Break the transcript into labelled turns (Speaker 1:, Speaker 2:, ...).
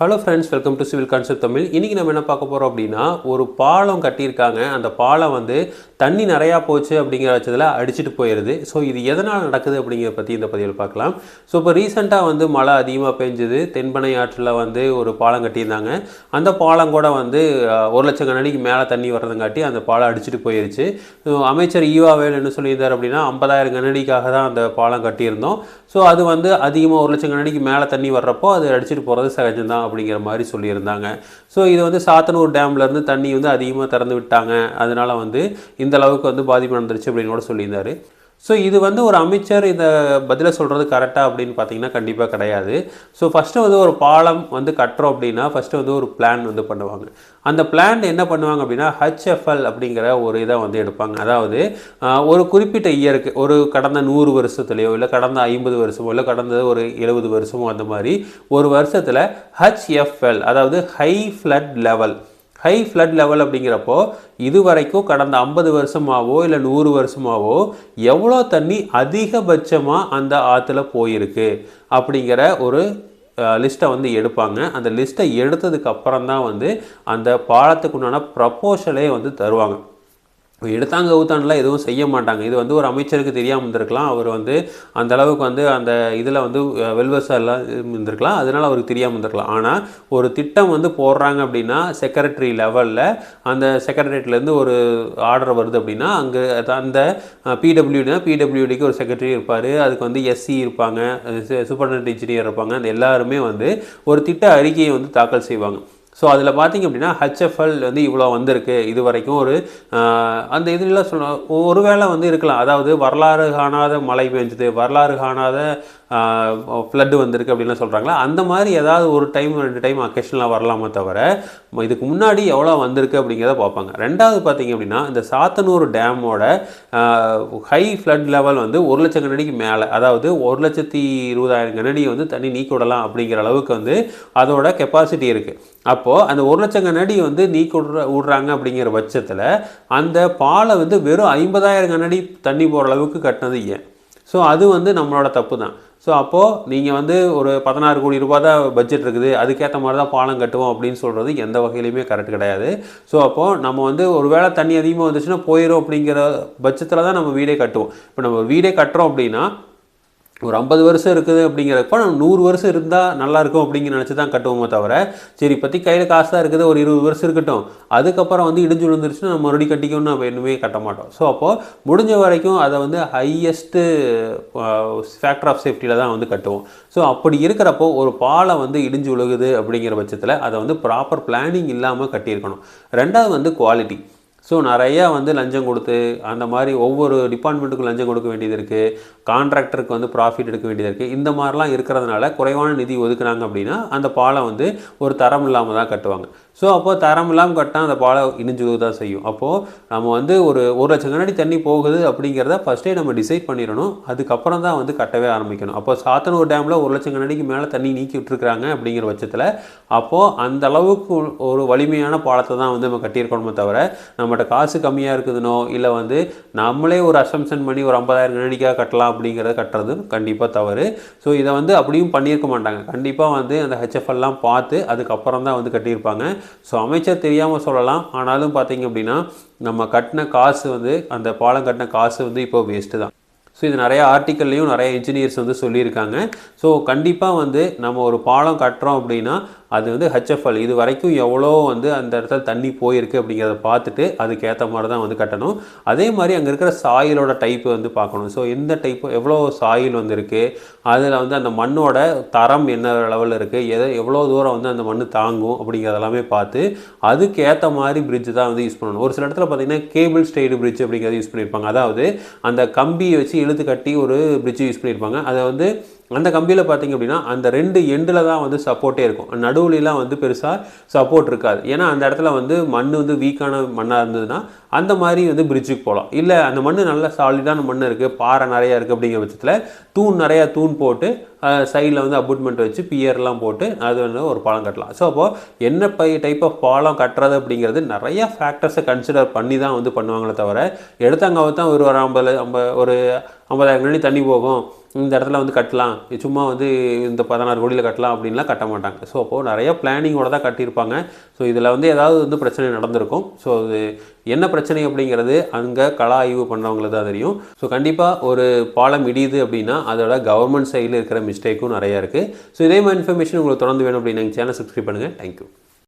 Speaker 1: Hello friends welcome to civil concept Tamil இன்றைக்கி நம்ம என்ன பார்க்க போகிறோம் அப்படின்னா ஒரு பாலம் கட்டியிருக்காங்க. அந்த பாலம் வந்து தண்ணி நிறையா போச்சு அப்படிங்கிற பட்சத்தில் அடிச்சிட்டு போயிடுது ஸோ இது எதனால் நடக்குது அப்படிங்கிற பற்றி இந்த பதிவில் பார்க்கலாம். ஸோ இப்போ ரீசெண்டாக வந்து மழை அதிகமாக பெஞ்சுது. தென்பனை ஆற்றில் வந்து ஒரு பாலம் கட்டியிருந்தாங்க. அந்த பாலம் கூட வந்து ஒரு லட்சம் கண்ணடிக்கு மேலே தண்ணி வர்றதுங்காட்டி அந்த பாலம் அடிச்சிட்டு போயிருச்சு. அமைச்சர் ஈவாவேல் என்ன சொல்லியிருந்தார் அப்படின்னா ஐம்பதாயிரம் கண்ணடிக்காக தான் அந்த பாலம் கட்டியிருந்தோம். ஸோ அது வந்து அதிகமாக ஒரு லட்சம் கண்ணடிக்கு மேலே தண்ணி வர்றப்போ அது அடிச்சிட்டு போகிறது சகஜம்தான் அப்படிங்கிற மாதிரி சொல்லியிருந்தாங்க. ஸோ இது வந்து சாத்தனூர் டேம்லேருந்து தண்ணி வந்து அதிகமாக திறந்து விட்டாங்க. அதனால் வந்து இந்த அளவுக்கு வந்து பாதிப்பு நடந்துருச்சு அப்படின்னு கூட சொல்லியிருந்தாரு. ஸோ இது வந்து ஒரு அமைச்சர் இந்த பதிலை சொல்கிறது கரெக்டாக அப்படின்னு பார்த்தீங்கன்னா கண்டிப்பாக கிடையாது. ஸோ ஃபஸ்ட்டு வந்து ஒரு பாலம் வந்து கட்டுறோம் அப்படின்னா ஃபஸ்ட்டு வந்து ஒரு பிளான் வந்து பண்ணுவாங்க. அந்த பிளான் என்ன பண்ணுவாங்க அப்படின்னா ஹெச்எஃப்எல் அப்படிங்கிற ஒரு இதை வந்து எடுப்பாங்க. அதாவது ஒரு குறிப்பிட்ட இயருக்கு ஒரு கடந்த நூறு வருஷத்துலையோ இல்லை கடந்த ஐம்பது வருஷமோ இல்லை கடந்த ஒரு எழுபது வருஷமோ அந்த மாதிரி ஒரு வருஷத்தில் ஹெச்எஃப்எல் அதாவது high flood level high flood level அப்படிங்கிறப்போ இது வரைக்கும் கடந்த ஐம்பது வருஷமாவோ இல்லை நூறு வருஷமாவோ எவ்வளோ தண்ணி அதிகபட்சமாக அந்த ஆற்றுல போயிருக்கு அப்படிங்கிற ஒரு லிஸ்ட்டை வந்து எடுப்பாங்க. அந்த லிஸ்ட்டை எடுத்ததுக்கு அப்புறம் தான் வந்து அந்த பாலத்துக்கு உண்டான ப்ரப்போசலே வந்து தருவாங்க. எடுத்தாங்க ஊத்தாண்டெலாம் எதுவும் செய்ய மாட்டாங்க. இது வந்து ஒரு அமைச்சருக்கு தெரியாமல் இருந்திருக்கலாம். அவர் வந்து அந்த அளவுக்கு வந்து அந்த இதில் வந்து வெல்வசம் இருந்திருக்கலாம். அதனால அவருக்கு தெரியாமல் இருந்திருக்கலாம். ஆனால் ஒரு திட்டம் வந்து போடுறாங்க அப்படின்னா செக்ரட்டரி லெவலில் அந்த செக்ரட்டரியேட்லேருந்து ஒரு ஆர்டர் வருது அப்படின்னா அங்கே அந்த பிடபிள்யூடினா பிடபிள்யூடிக்கு ஒரு செக்ரட்டரி இருப்பார். அதுக்கு வந்து எஸ்சி இருப்பாங்க. சூப்பர்டென்ட் இன்ஜினியர் இருப்பாங்க. அந்த எல்லாருமே வந்து ஒரு திட்ட அறிக்கையை வந்து தாக்கல் செய்வாங்க. ஸோ அதில் பார்த்தீங்க அப்படின்னா ஹெச்எஃப்எல் வந்து இவ்வளோ வந்திருக்கு இது வரைக்கும் ஒரு அந்த இதுலாம் சொல்ல ஒருவேளை வந்து இருக்கலாம். அதாவது வரலாறு காணாத மழை பெஞ்சுது வரலாறு காணாத ஃப்ளட்டு வந்திருக்கு அப்படின்லாம் சொல்கிறாங்களா அந்த மாதிரி ஏதாவது ஒரு டைம் ரெண்டு டைம் அக்கேஷனலாக வரலாமே தவிர இதுக்கு முன்னாடி எவ்வளோ வந்திருக்கு அப்படிங்கிறத பார்ப்பாங்க. ரெண்டாவது பார்த்தீங்க அப்படின்னா இந்த சாத்தனூர் டேமோட ஹை ஃப்ளட் லெவல் வந்து ஒரு லட்சம் கனடிக்கு மேலே. அதாவது ஒரு லட்சத்தி இருபதாயிரம் கனடி வந்து தண்ணி நீக்கி விடலாம் அப்படிங்கிற அளவுக்கு வந்து அதோட கெப்பாசிட்டி இருக்குது அப்போது அந்த ஒரு லட்சம் கனடி வந்து நீக்கி விட்ற விடுறாங்க அப்படிங்கிற பட்சத்தில் அந்த பாலை வந்து வெறும் ஐம்பதாயிரம் கனடி தண்ணி போகிற அளவுக்கு கட்டினது ஏன்? ஸோ அது வந்து நம்மளோட தப்பு தான் ஸோ அப்போது நீங்கள் வந்து ஒரு பதினாறு கோடி ரூபாய் தான் பட்ஜெட் இருக்குது. அதுக்கேற்ற மாதிரி தான் பாலம் கட்டுவோம் அப்படின்னு சொல்கிறது எந்த வகையிலையுமே கரெக்ட் கிடையாது. ஸோ அப்போது நம்ம வந்து ஒரு வேளை தண்ணி அதிகமாக வந்துச்சுன்னா போயிடும் அப்படிங்கிற பட்சத்தில் தான் நம்ம வீடே கட்டுவோம். இப்போ நம்ம வீடே கட்டுறோம் அப்படின்னா ஒரு ஐம்பது வருஷம் இருக்குது அப்படிங்கிறப்ப நம்ம நூறு வருஷம் இருந்தால் நல்லா இருக்கும் அப்படிங்கிற நினச்சி தான் கட்டுவோமே தவிர சரி இப்போத்தி கையில் காசு தான் இருக்குது ஒரு இருபது வருஷம் இருக்கட்டும். அதுக்கப்புறம் வந்து இடிஞ்சு விழுந்துருச்சுன்னா நம்ம மறுபடியும் கட்டிக்கணும்னு நம்ம இன்னுமே கட்ட மாட்டோம். ஸோ அப்போது முடிஞ்ச வரைக்கும் அதை வந்து ஹையஸ்ட்டு ஃபேக்டர் ஆஃப் சேஃப்டியில் தான் வந்து கட்டுவோம். ஸோ அப்படி இருக்கிறப்போ ஒரு பாலம் வந்து இடிஞ்சு விழுகுது அப்படிங்கிற பட்சத்தில் அதை வந்து ப்ராப்பர் பிளானிங் இல்லாமல் கட்டியிருக்கணும். ரெண்டாவது வந்து குவாலிட்டி ஸோ நிறையா வந்து லஞ்சம் கொடுத்து அந்த மாதிரி ஒவ்வொரு டிபார்ட்மெண்ட்டுக்கும் லஞ்சம் கொடுக்க வேண்டியது இருக்குது கான்ட்ராக்டருக்கு வந்து ப்ராஃபிட் எடுக்க வேண்டியது இருக்குது இந்த மாதிரிலாம் இருக்கிறதுனால குறைவான நிதி ஒதுக்குனாங்க அப்படின்னா அந்த பாலம் வந்து ஒரு தரம் இல்லாமல் தான் கட்டுவாங்க. ஸோ அப்போது தரம் இல்லாமல் கட்டினா அந்த பாலம் இணைஞ்சு தான் செய்யும். அப்போது நம்ம வந்து ஒரு ஒரு லட்சம் கண்ணாடி தண்ணி போகுது அப்படிங்கிறத ஃபஸ்ட்டே நம்ம டிசைட் பண்ணிடணும். அதுக்கப்புறம் தான் வந்து கட்டவே ஆரம்பிக்கணும். அப்போ சாத்தனூர் டேமில் ஒரு லட்சம் கண்ணாடிக்கு மேலே தண்ணி நீக்கி விட்டுருக்குறாங்க அப்படிங்கிற பட்சத்தில் அப்போது அந்த அளவுக்கு ஒரு வலிமையான பாலத்தை தான் வந்து நம்ம கட்டியிருக்கணுமே தவிர நம்மகிட்ட காசு கம்மியாக இருக்குதுனோ இல்லை வந்து நம்மளே ஒரு அசம்ஷன் பண்ணி ஒரு ஐம்பதாயிரம் கண்ணாடிக்காக கட்டலாம் அப்படிங்கிறத கட்டுறது கண்டிப்பாக தவறு. ஸோ இதை வந்து அப்படியும் பண்ணியிருக்க மாட்டாங்க. கண்டிப்பாக வந்து அந்த ஹெச்எஃப்எல்லாம் பார்த்து அதுக்கப்புறம் தான் வந்து கட்டியிருப்பாங்க. ஸோ அமைச்சர் தெரியாமல் சொல்லலாம். ஆனாலும் பார்த்தீங்க அப்படின்னா நம்ம கட்டின காசு வந்து அந்த பாலம் கட்டின காசு வந்து இப்போ வேஸ்ட்டு தான். ஸோ இது நிறைய ஆர்டிக்கல்லையும் நிறைய இன்ஜினியர்ஸ் வந்து சொல்லியிருக்காங்க. ஸோ கண்டிப்பாக வந்து நம்ம ஒரு பாலம் கட்டுறோம் அப்படின்னா அது வந்து ஹெச்எஃப்எல் இது வரைக்கும் எவ்வளோ வந்து அந்த இடத்துல தண்ணி போயிருக்கு அப்படிங்கிறத பார்த்துட்டு அதுக்கேற்ற மாதிரி தான் வந்து கட்டணும். அதே மாதிரி அங்கே இருக்கிற சாயிலோட டைப்பு வந்து பார்க்கணும். ஸோ எந்த டைப்பு எவ்வளோ சாயில் வந்திருக்கு அதில் வந்து அந்த மண்ணோட தரம் என்ன லெவலில் இருக்குது எதை எவ்வளோ தூரம் வந்து அந்த மண் தாங்கும் அப்படிங்கிறதெல்லாமே பார்த்து அதுக்கேற்ற மாதிரி பிரிட்ஜ் தான் வந்து யூஸ் பண்ணணும். ஒரு சில இடத்துல பார்த்தீங்கன்னா கேபிள் ஸ்டைடு பிரிட்ஜ் அப்படிங்கிறத யூஸ் பண்ணியிருப்பாங்க அதாவது அந்த கம்பியை வச்சு இழுத்து கட்டி ஒரு பிரிட்ஜ் யூஸ் பண்ணியிருப்பாங்க அதை வந்து அந்த கம்பியில் பார்த்தீங்க அப்படின்னா அந்த ரெண்டு எண்டில் தான் வந்து சப்போர்ட்டே இருக்கும். நடுவுலலாம் வந்து பெருசாக சப்போர்ட் இருக்காது. ஏன்னா அந்த இடத்துல வந்து மண் வந்து வீக்கான மண்ணாக இருந்ததுன்னா அந்த மாதிரி வந்து பிரிட்ஜுக்கு போகலாம் இல்லை அந்த மண் நல்ல சாலிடான மண் இருக்குது பாறை நிறையா இருக்குது அப்படிங்கிற பட்சத்தில் தூண் நிறையா தூண் போட்டு சைடில் வந்து அபுட்மெண்ட் வச்சு பியர்லாம் போட்டு அது வந்து ஒரு பாலம் கட்டலாம். ஸோ அப்போது என்ன பை டைப் ஆஃப் பாலம் கட்டுறது அப்படிங்கிறது நிறைய ஃபேக்டர்ஸை கன்சிடர் பண்ணி தான் வந்து பண்ணுவாங்களே தவிர எடுத்தாங்க தான் ஒரு ஒரு ஐம்பது ஐம்பது ஒரு ஐம்பதாயிரம் கண்ணி தண்ணி போகும். இந்த இடத்துல வந்து கட்டலாம். சும்மா வந்து இந்த பதினாறு கோடியில் கட்டலாம் அப்படின்லாம் கட்ட மாட்டாங்க. ஸோ அப்போது நிறைய பிளானிங்கோட தான் கட்டியிருப்பாங்க. ஸோ இதில் வந்து ஏதாவது வந்து பிரச்சனை நடந்திருக்கும். ஸோ அது என்ன பிரச்சனை அப்படிங்கிறது அங்கே கள ஆய்வு பண்ணுறவங்களுக்கு தான் தெரியும். ஸோ கண்டிப்பாக ஒரு பாலம் இடியுது அப்படின்னா அதோட கவர்மெண்ட் சைடில் இருக்கிற மிஸ்டேக்கும் நிறையா இருக்குது ஸோ இதே மாதிரி இன்ஃபர்மேஷன் உங்களுக்கு தொடர்ந்து வேணும் அப்படின்னு எங்கள் சேனல் சப்ஸ்கிரைப் பண்ணுங்கள் தேங்க்யூ